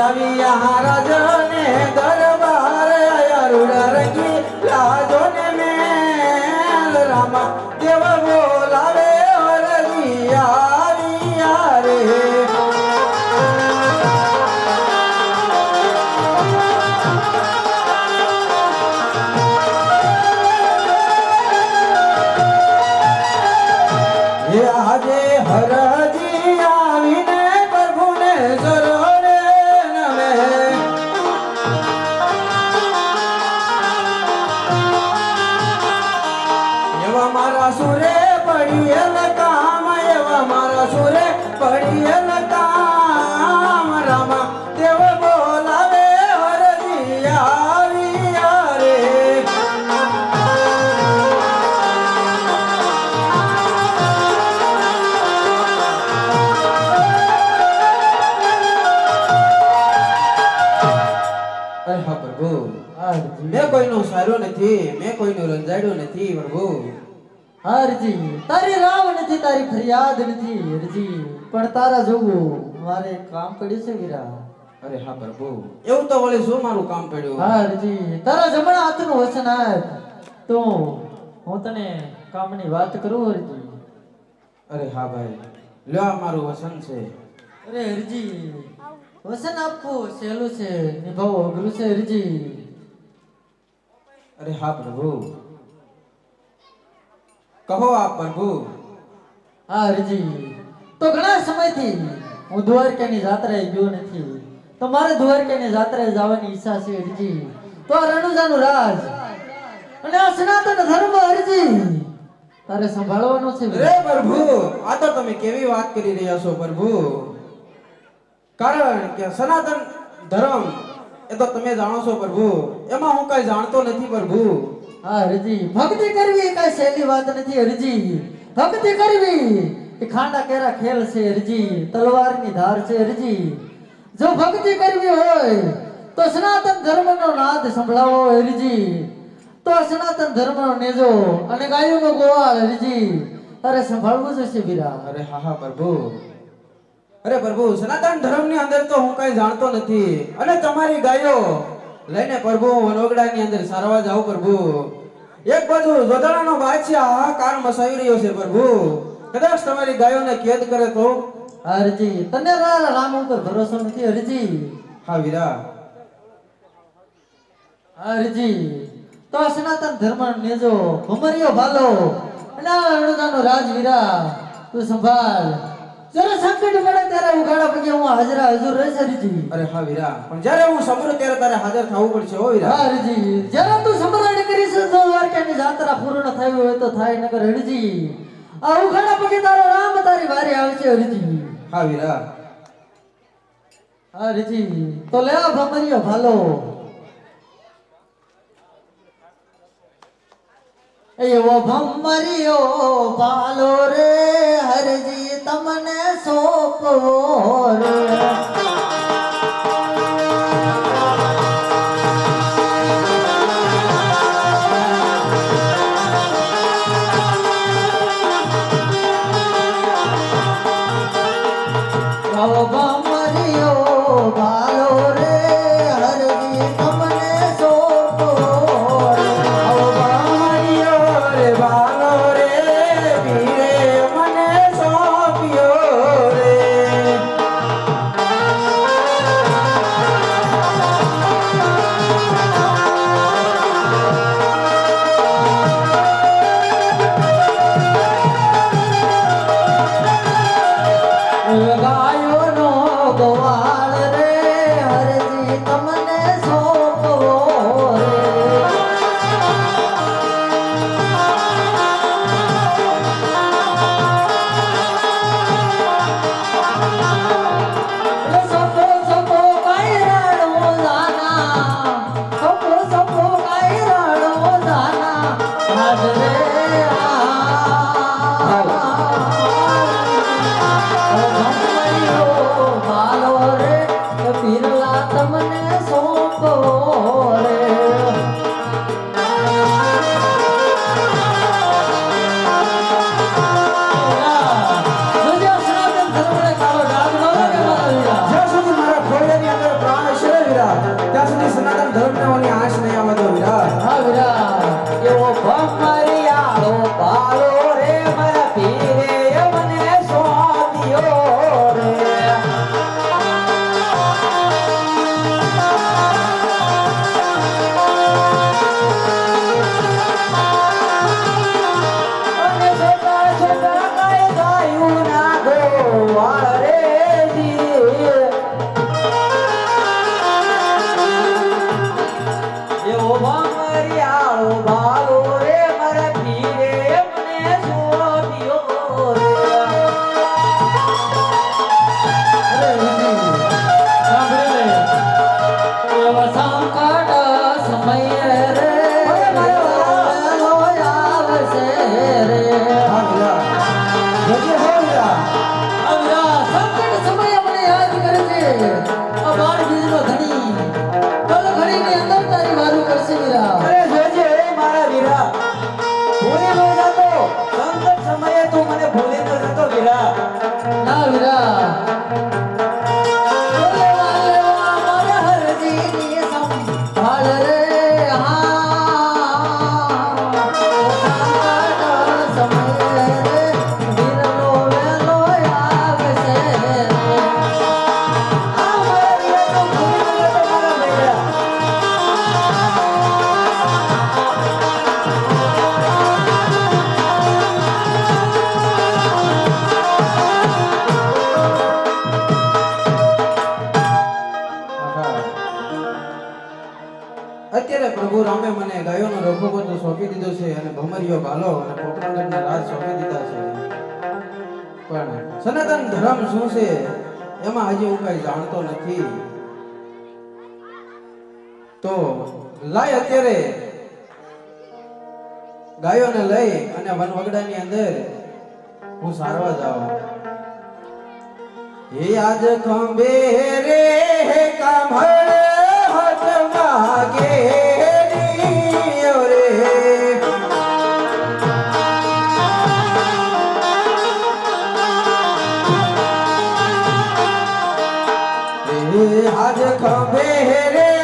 એ આવી કોઈનું નથી મેં કોઈનું રંજાડ્યો નથી પ્રભુ. હરજી તારી રામ નથી તારી ફરિયાદ નથી હરજી. પણ તારા જોવું મારે કામ પડ્યું છે વીરા. અરે હા પ્રભુ. એવું તો વળી શું મારું કામ પડ્યું? હરજી તારા જમણા હાથનું વચન આપ તો હું તને કામની વાત કરું હરજી. અરે હા ભાઈ. લ્યો આ મારું વસન છે. અરે હરજી. વચન આપવું સહેલું છે. નિભાવવું અઘરું છે હરજી. અરે હા પ્રભુ. કહો આપ પ્રભુ. હા હરજી. તો ઘણા સમયથી હું દ્વારકાની જાત્રાએ ગયો નથી. તો મારે દ્વારકાની જાત્રાએ જવાની ઈચ્છા છે હરજી. તો આ રણુજાનું રાજ અને આ સનાતન ધર્મ હરજી. તારે સંભાળવાનો છે રે પ્રભુ આ તો તમે કેવી વાત કરી રહ્યા છો પ્રભુ. કારણ કે સનાતન ધર્મ એ તો તમે જાણો છો પ્રભુ. એમાં હું કઈ જાણતો નથી પ્રભુ. હા હરજી. ભક્તિ કરવી એ કઈ સહેલી વાત નથી હરજી. ભક્તિ કરવી એ ખાંડા કેરા ખેલ છે હરજી. તલવારની ધાર છે હરજી. જો ભક્તિ કરવી હોય તો સનાતન ધર્મનો નાદ સંભળાવો હરજી. તો સનાતન ધર્મનો નેજો અને ગાયોનો ગોવાળ હરજી. તારે સંભાળવું છે વીરા અરે હા હા પ્રભુ. અરે પ્રભુ સનાતન ધર્મની અંદર તો હું કઈ જાણતો નથી. અને તમારી ગાયો લઈને પ્રભુ હું વનવગડાની અંદર સારવા જાઉં પ્રભુ. એક બાજુ જોધાણાનો બાદશાહ હાહાકાર મસાવી રહ્યો છે પ્રભુ. કદાચ તમારી ગાયોને કેદ કરે તો? હરજી. તને રામ ઉપર ભરોસો નથી હરજી. હા વીરા. હરજી. તો સનાતન ધર્મ નેજો ભમરિયો ભાલો. અને રાજવીરા તું સંભાળ. જ્યારે સંકટ પડે ત્યારે ઉઘાડા પગે હું હાજરા હજુર રહેશે હરજી અરે હા વીરા પણ જ્યારે હું સમરો ત્યારે તારે હાજર થવું પડશે હો વીરા. હા હરજી જ્યારે તું સમરણ કરીશ તો દ્વારકાની જાત્રા પૂર્ણ થઈ હોય તો થાય નગર હરજી આ ઉઘાડા પગે તારો રામ તારી વારી આવશે હરજી હા વીરા. હા હરજી તો લે ભમરિયો ભાલો. એવો ભમરિયો પાલો રે હરજી તમને સોંપવો રે. ભમરિયો પાલો રે Hare સોંપી દીધો છે અને ભમરીઓ ભાલો અને પોપરાગઢના રાજ સોંપી દીધા છે. પણ સનાતન ધર્મ શું છે? એમાં હજી હું કઈ જાણતો નથી. તો લાય અત્યારે ગાયોને લઈ અને વનવગડાની અંદર હું સારવા જાઉં. હે આજ ખંભે રે કામળ હટ માગે આજ ખંભે